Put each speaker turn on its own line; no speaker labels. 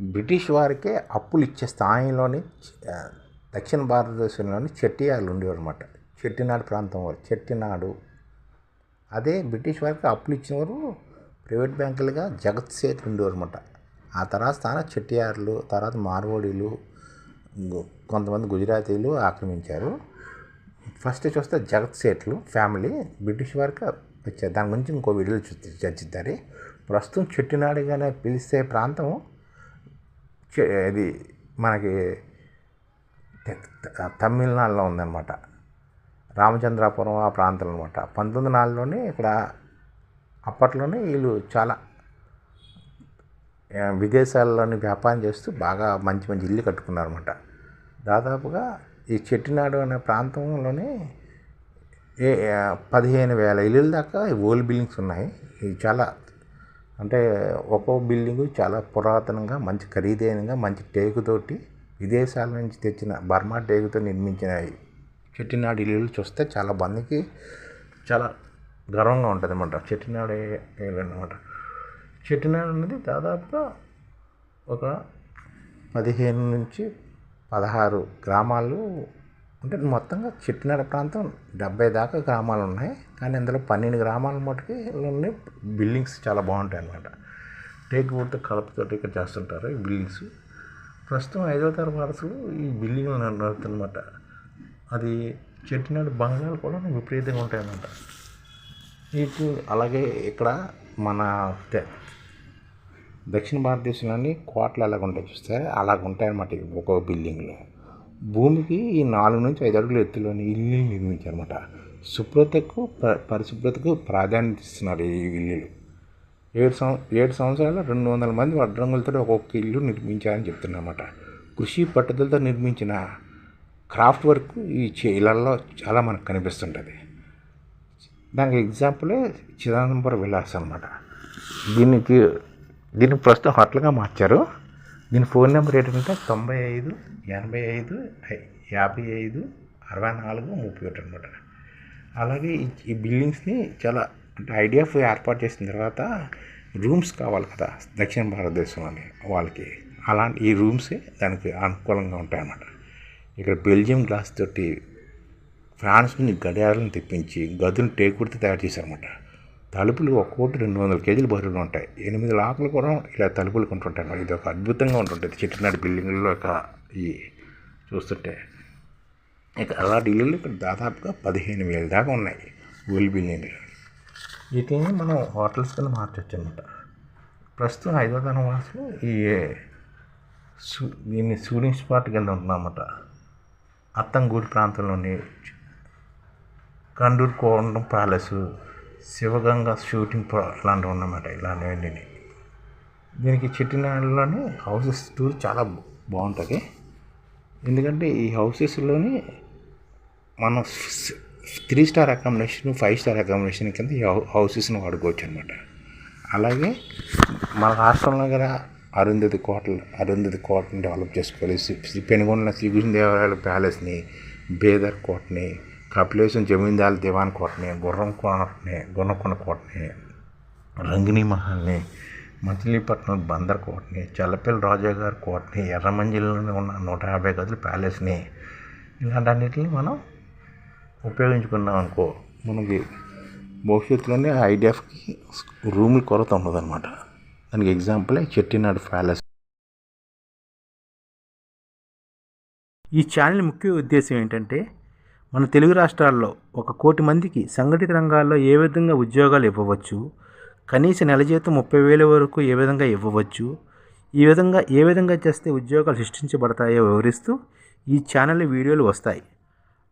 British వారికే అప్పులు ఇచ్చే స్థాయిలోని దక్షిణ భారతదేశంలోని చెట్టియాలు ఉండేవారు అనమాట చెట్టినాడు ప్రాంతం వారు చెట్టినాడు. అదే బ్రిటిష్ వారికి అప్పులు ఇచ్చినవారు ప్రైవేట్ బ్యాంకులుగా జగత్ సేట్ ఉండేవారు అనమాట ఆ తర్వాత స్థానం చెట్టియార్లు తర్వాత మార్వాడీలు కొంతమంది గుజరాతీలు ఆక్రమించారు. ఫస్ట్ చూస్తే జగత్ సేట్లు ఫ్యామిలీ బ్రిటిష్ వారికి వచ్చారు. దాని గురించి ఇంకో వీడియోలో చూ చర్చిద్దారు ప్రస్తుతం చెట్టినాడుగానే పిలిస్తే ప్రాంతం ఇది మనకి తమిళనాడులో ఉందన్నమాట. రామచంద్రాపురం ఆ ప్రాంతం అనమాట పంతొమ్మిది నాలుగులోనే ఇక్కడ అప్పట్లోనే వీళ్ళు చాలా విదేశాల్లోని వ్యాపారం చేస్తూ బాగా మంచి మంచి ఇల్లు కట్టుకున్నారన్నమాట. దాదాపుగా ఈ చెట్టినాడు అనే ప్రాంతంలోనే ఏ పదిహేను వేల ఇల్లుల దాకా ఓల్డ్ బిల్డింగ్స్ ఉన్నాయి. ఇవి చాలా అంటే ఒక్కో బిల్డింగు చాలా పురాతనంగా మంచి ఖరీదైనగా మంచి టేకుతోటి విదేశాల నుంచి తెచ్చిన బర్మా టేకుతో నిర్మించిన చెట్టినాడు ఇల్లులు చూస్తే చాలా మందికి చాలా గర్వంగా ఉంటుంది అనమాట చెట్టినాడు ఇల్లు అనమాట చెట్టినాడు అనేది దాదాపుగా ఒక పదిహేను నుంచి పదహారు గ్రామాలు అంటే మొత్తంగా చెట్టినాడు ప్రాంతం డెబ్బై దాకా గ్రామాలు ఉన్నాయి. కానీ అందులో పన్నెండు గ్రామాల మటుకి బిల్డింగ్స్ చాలా బాగుంటాయి అన్నమాట. టేక్ వుడ్తో కలపతోటి ఇక్కడ చేస్తుంటారు ఈ బిల్డింగ్స్. ప్రస్తుతం ఐదో తరగతి వారసులు ఈ బిల్డింగ్లు నడుతుందన్నమాట అది చెట్టినాడు బంగాళాలు కూడా విపరీతంగా ఉంటాయన్నమాట మీకు అలాగే ఇక్కడ మన దక్షిణ భారతదేశంలోని కోట్లు ఎలాగ ఉంటాయి చూస్తే అలాగ ఉంటాయన్నమాట ఒక్కొక్క బిల్డింగ్లో. భూమికి ఈ నాలుగు నుంచి ఐదు అడుగుల ఎత్తులోని ఇల్లు నిర్మించారన్నమాట. శుభ్రతకు ప- పరిశుభ్రతకు ప్రాధాన్యత ఇస్తున్నారు ఈ ఇల్లులు. ఏడు సంవ ఏడు సంవత్సరాలు రెండు వందల మంది వడ్రంగులతో ఒక్కొక్క ఇల్లు నిర్మించారని చెప్తున్నమాట కృషి పట్టుదలతో నిర్మించిన క్రాఫ్ట్ వర్క్ ఈ ఇళ్ళలో చాలా మనకు కనిపిస్తుంటుంది. దానికి ఎగ్జాంపులే చిదంబర విలాస్ అనమాట దీనికి దీన్ని ప్రస్తుతం హోటల్గా మార్చారు. దీని ఫోన్ నెంబర్ ఏంటంటే తొంభై ఐదు ఎనభై ఐదు ఐ- యాభై ఐదు అరవై నాలుగు ముప్పై ఒకటి అనమాట అలాగే ఈ- ఈ బిల్డింగ్స్ని చాలా అంటే ఐడిఎఫ్ ఏర్పాటు చేసిన తర్వాత రూమ్స్ కావాలి కదా దక్షిణ భారతదేశంలోని వాళ్ళకి. అలాంటి ఈ రూమ్సే దానికి అనుకూలంగా ఉంటాయన్నమాట. ఇక్కడ బెల్జియం గ్లాస్ తోటి ఫ్రాన్స్ నుంచి గడియారాలను తెప్పించి గదులు టేకుడితో తయారు చేశారన్నమాట. తలుపులు ఒక్కోటి రెండు వందల కేజీలు బరువులు ఉంటాయి. ఎనిమిది లాకులు కూడా ఇలా తలుపులు కొంటుంటాయి ఇది ఒక అద్భుతంగా ఉంటుంటుంది. చెట్టునాటి బిల్డింగ్లో ఒక ఈ చూస్తుంటే. ఇక అలాంటి ఇల్లులు ఇక్కడ దాదాపుగా పదిహేను వేల దాకా ఉన్నాయి. ఓల్డ్ బిల్డింగ్లు వీటిని మనం హోటల్స్ కింద మార్చొచ్చు అనమాట ప్రస్తుతం ఐదో తరం వాసులు ఈ సూ దీన్ని షూటింగ్ స్పాట్ కింద ఉంటున్నమాట అత్తంగూడి ప్రాంతంలోని కండూరు కోండం ప్యాలెస్ శివగంగ షూటింగ్ లాంటివి ఇలాంటివి ఉన్నమాట ఇలాంటివన్నీ. దీనికి చెట్టినాడులోని హౌసెస్ టూర్ చాలా బాగుంటుంది. ఎందుకంటే ఈ హౌసెస్లోని మనం three star accommodation five star accommodation కింద ఈ హౌ- హౌసెస్ని వాడుకోవచ్చు అనమాట అలాగే మన రాష్ట్రంలో కూడా అరుంధతి కోటలు అరుంధతి కోటని డెవలప్ చేసుకోవాలి. సి- సి- పెనుగొండ శ్రీకృష్ణదేవరాయల ప్యాలెస్ని బేదర్ కోటని కపిలేశం జమీందార్ దివాన్ కోటని గుర్రం కోటని గుర్రకొండ కోటని రంగిణి మహల్ని మచిలీపట్నం బందర్ కోటని చల్లపల్లి రాజా గారి కోటని ఎర్రమంజిలోనే ఉన్న నూట యాభై గదుల ప్యాలెస్ని ఇలాంటన్నిటిని మనం ఉపయోగించుకున్నాం అనుకో మనకి భవిష్యత్తులోనే ఐడిఎఫ్కి రూముల కొరత ఉండదన్నమాట. దానికి ఎగ్జాంపులే చెట్టినాడు ప్యాలెస్.
ఈ ఛానల్ ముఖ్య ఉద్దేశం ఏంటంటే మన తెలుగు రాష్ట్రాల్లో ఒక కోటి మందికి సంఘటిత రంగాల్లో ఏ విధంగా ఉద్యోగాలు ఇవ్వవచ్చు కనీస నెల జీతం ముప్పై వేల వరకు ఏ విధంగా ఇవ్వవచ్చు ఈ విధంగా ఏ విధంగా చేస్తే ఉద్యోగాలు సృష్టించబడతాయో వివరిస్తూ ఈ ఛానల్ వీడియోలు వస్తాయి.